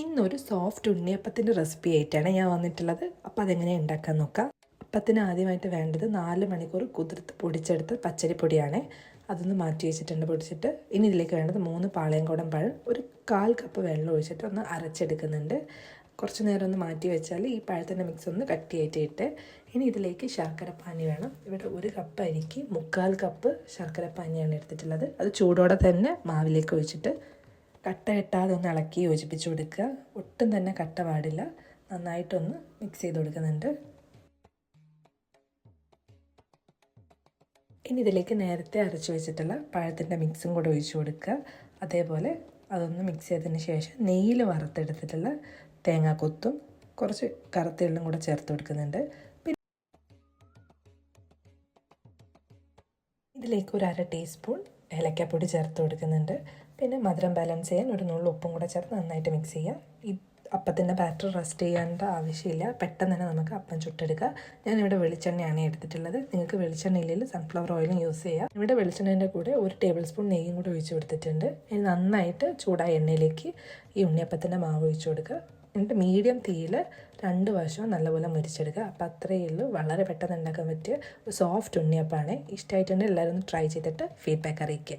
ഇന്നൊരു soft ഉണ്ണിയപ്പത്തിന്റെ recipe ആയിട്ടാണ് ഞാൻ വന്നിട്ടുള്ളത്. അപ്പോൾ അതെങ്ങനെ ഉണ്ടാക്കാൻ നോക്കാം. അപ്പത്തിന് ആദ്യമായിട്ട് വേണ്ടത് നാല് മണിക്കൂർ കുതിർത്ത് പൊടിച്ചെടുത്ത പച്ചരിപ്പൊടിയാണ്. അതൊന്ന് മാറ്റി വെച്ചിട്ടുണ്ട് പൊടിച്ചിട്ട്. ഇനി ഇതിലേക്ക് വേണ്ടത് മൂന്ന് പാളയംകോടൻ പഴം ഒരു കാൽ കപ്പ് വെള്ളം ഒഴിച്ചിട്ട് ഒന്ന് അരച്ചെടുക്കുന്നുണ്ട്. കുറച്ച് നേരം ഒന്ന് മാറ്റി വെച്ചാൽ ഈ പഴത്തിന്റെ മിക്സ് ഒന്ന് കട്ടിയായിട്ട് ഇട്ട് ഇനി ഇതിലേക്ക് ശർക്കരപ്പാനി വേണം. ഇവിടെ ഒരു കപ്പ് അരിക്ക് മുക്കാൽ കപ്പ് ശർക്കരപ്പാനിയാണ് എടുത്തിട്ടുള്ളത്. അത് ചൂടോടെ തന്നെ മാവിലേക്ക് ഒഴിച്ചിട്ട് കട്ട കെട്ടാതെ ഒന്ന് ഇളക്കി യോജിപ്പിച്ച് കൊടുക്കുക. ഒട്ടും തന്നെ കട്ട പാടില്ല. നന്നായിട്ടൊന്ന് മിക്സ് ചെയ്ത് കൊടുക്കുന്നുണ്ട്. ഇനി ഇതിലേക്ക് നേരത്തെ അരച്ച് വെച്ചിട്ടുള്ള പഴത്തിന്റെ മിക്സും കൂടെ ഒഴിച്ചു കൊടുക്കുക. അതേപോലെ അതൊന്ന് മിക്സ് ചെയ്തതിന് ശേഷം നെയ്യിൽ വറുത്തെടുത്തിട്ടുള്ള തേങ്ങാക്കൊത്തും കുറച്ച് കറുത്ത എള്ളും കൂടെ ചേർത്ത് കൊടുക്കുന്നുണ്ട്. പിന്നെ ഇതിലേക്ക് ഒരു അര ടീസ്പൂൺ ഏലക്കാപ്പൊടി ചേർത്ത് കൊടുക്കുന്നുണ്ട്. പിന്നെ മധുരം ബാലൻസ് ചെയ്യാൻ ഒരു നുള്ളു ഉപ്പും കൂടെ ചേർത്ത് നന്നായിട്ട് മിക്സ് ചെയ്യാം. ഈ അപ്പത്തിന്റെ ബാറ്റർ റെസ്റ്റ് ചെയ്യേണ്ട ആവശ്യമില്ല. പെട്ടെന്ന് തന്നെ നമുക്ക് അപ്പം ചുട്ടെടുക്കുക ഞാനിവിടെ വെളിച്ചെണ്ണയാണ് എടുത്തിട്ടുള്ളത്. നിങ്ങൾക്ക് വെളിച്ചെണ്ണ ഇല്ലെങ്കിൽ സൺഫ്ലവർ ഓയിലും യൂസ് ചെയ്യാം. ഇവിടെ വെളിച്ചെണ്ണേന്റെ കൂടെ ഒരു ടേബിൾ സ്പൂൺ നെയ്യും കൂടെ ഒഴിച്ച് കൊടുത്തിട്ടുണ്ട്. ഇനി നന്നായിട്ട് ചൂടായ എണ്ണയിലേക്ക് ഈ ഉണ്ണിയപ്പത്തിന്റെ മാവ് ഒഴിച്ചു കൊടുക്കുക. എന്നിട്ട് മീഡിയം തീയിൽ രണ്ട് വശവും നല്ലപോലെ മുരിച്ചെടുക്കുക. അപ്പോൾ അത്രയേ ഉള്ളൂ. വളരെ പെട്ടെന്ന് ഉണ്ടാക്കാൻ പറ്റിയ സോഫ്റ്റ് ഉണ്ണിയപ്പമാണ്. ഇഷ്ടമായിട്ടുണ്ടെങ്കിൽ എല്ലാവരും ഒന്ന് ട്രൈ ചെയ്തിട്ട് ഫീഡ്ബാക്ക് അറിയിക്കുക.